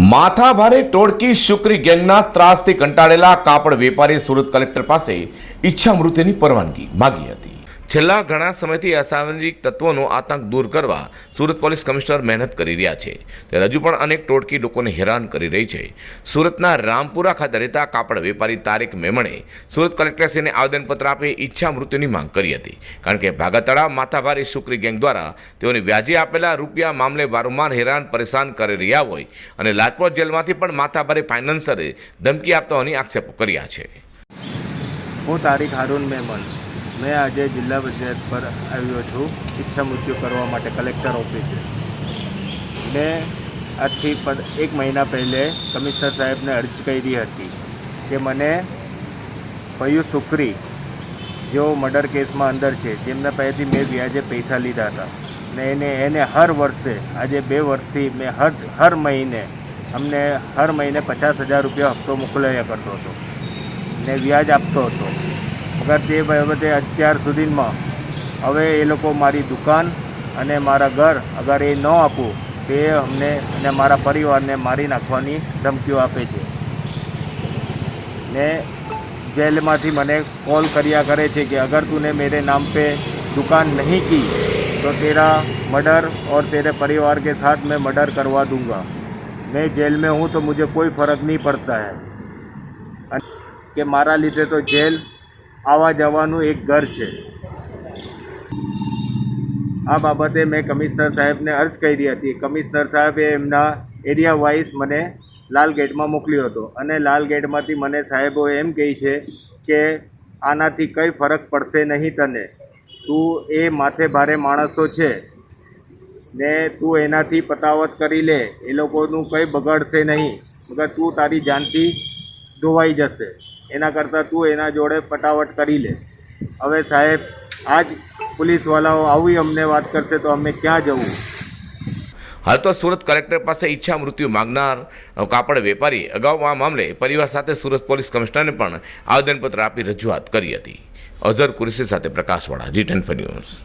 માથાભારે ટોળકી શુક્રી ગેંગના ત્રાસથી કંટાળેલા કાપડ વેપારી સુરત કલેક્ટર પાસે ઈચ્છા મૃત્યુની પરવાનગી માગી હતી. છેલ્લા ઘણા સમયથી અસામાજિક તત્વોનો આતંક દૂર કરવા સુરત પોલીસ કમિશનર મહેનત કરી રહ્યા છે. ત્યારે હજુ પણ અનેક ટોળકી લોકોને હેરાન કરી રહી છે. સુરતના રામપુરા ખાતે રહેતા કાપડ વેપારી તારીખ મેમણે સુરત કલેક્ટરશ્રીને આવેદનપત્ર આપી ઈચ્છા મૃત્યુની માંગ કરી હતી. કારણ કે ભાગાતળા માથાભારી શુક્રી ગેંગ દ્વારા તેઓને વ્યાજે આપેલા રૂપિયા મામલે વારંવાર હેરાન પરેશાન કરી રહ્યા હોય અને લાજપોર જેલમાંથી પણ માથાભારી ફાઇનાન્સરે ધમકી આપતા હોવાની આક્ષેપો કર્યા છે. હું તારીખ હારૂન મહેમન મેં આજે જિલ્લા પંચાયત પર આવ્યો છું. ઈચ્છા મૃત્યુ કરવા માટે કલેક્ટર ઓફિસે. મેં આજથી એક મહિના પહેલે કમિશનર સાહેબને અરજી કરી હતી કે મને પયુ સુખરી જેઓ મર્ડર કેસમાં અંદર છે તેમના પાસેથી મેં વ્યાજે પૈસા લીધા હતા. ને એને એને હર વર્ષે, આજે બે વર્ષથી મેં હર હર મહિને, અમને હર મહિને પચાસ હજાર રૂપિયા હપ્તો મોકલાયા કરતો હતો. ને વ્યાજ આપતો હતો. મગર તે બાબતે અત્યાર સુધીમાં હવે એ લોકો મારી દુકાન અને મારા ઘર અગર એ ન આપું તે અમને અને મારા પરિવારને મારી નાખવાની ધમકીઓ આપે છે ને જેલમાંથી મને કોલ કર્યા કરે છે કે અગર तूने मेरे नाम पे दुकान नहीं की तो तेरा मर्डर और तेरे परिवार के साथ मैं मर्डर करवा दूंगा मैं जेल में हूँ तो मुझे कोई फ़र्क नहीं पड़ता है અને કે મારા લીધે તો જેલ આવવા જવાનું એક ઘર છે. આ બાબતે મેં કમિશનર સાહેબને અર્જ કરી હતી. કમિશનર સાહેબે એમના એરિયા વાઇઝ મને લાલ ગેટમાં મોકલ્યો હતો. અને લાલ ગેટમાંથી મને સાહેબો એમ કહે છે કે આનાથી કંઈ ફરક પડશે નહીં તને. તું એ માથે ભારે માણસો છે ને તું એનાથી પતાવત કરી લે. એ લોકોનું કંઈ બગાડશે નહીં. મગર તું તારી જાનથી ધોવાઈ જશે. એના કરતાં તું એના જોડે પટાવટ કરી લે. હવે સાહેબ, આજ પોલીસવાળાઓ આવી અમને વાત કરશે તો અમે ક્યાં જવું? હાલ તો સુરત કલેક્ટર પાસે ઈચ્છા મૃત્યુ માંગનાર કાપડ વેપારી અગાઉ આ મામલે પરિવાર સાથે સુરત પોલીસ કમિશનરને પણ આવેદનપત્ર આપી રજૂઆત કરી હતી. અઝર કુરેશી સાથે પ્રકાશવાળા જી ટેન ન્યૂઝ.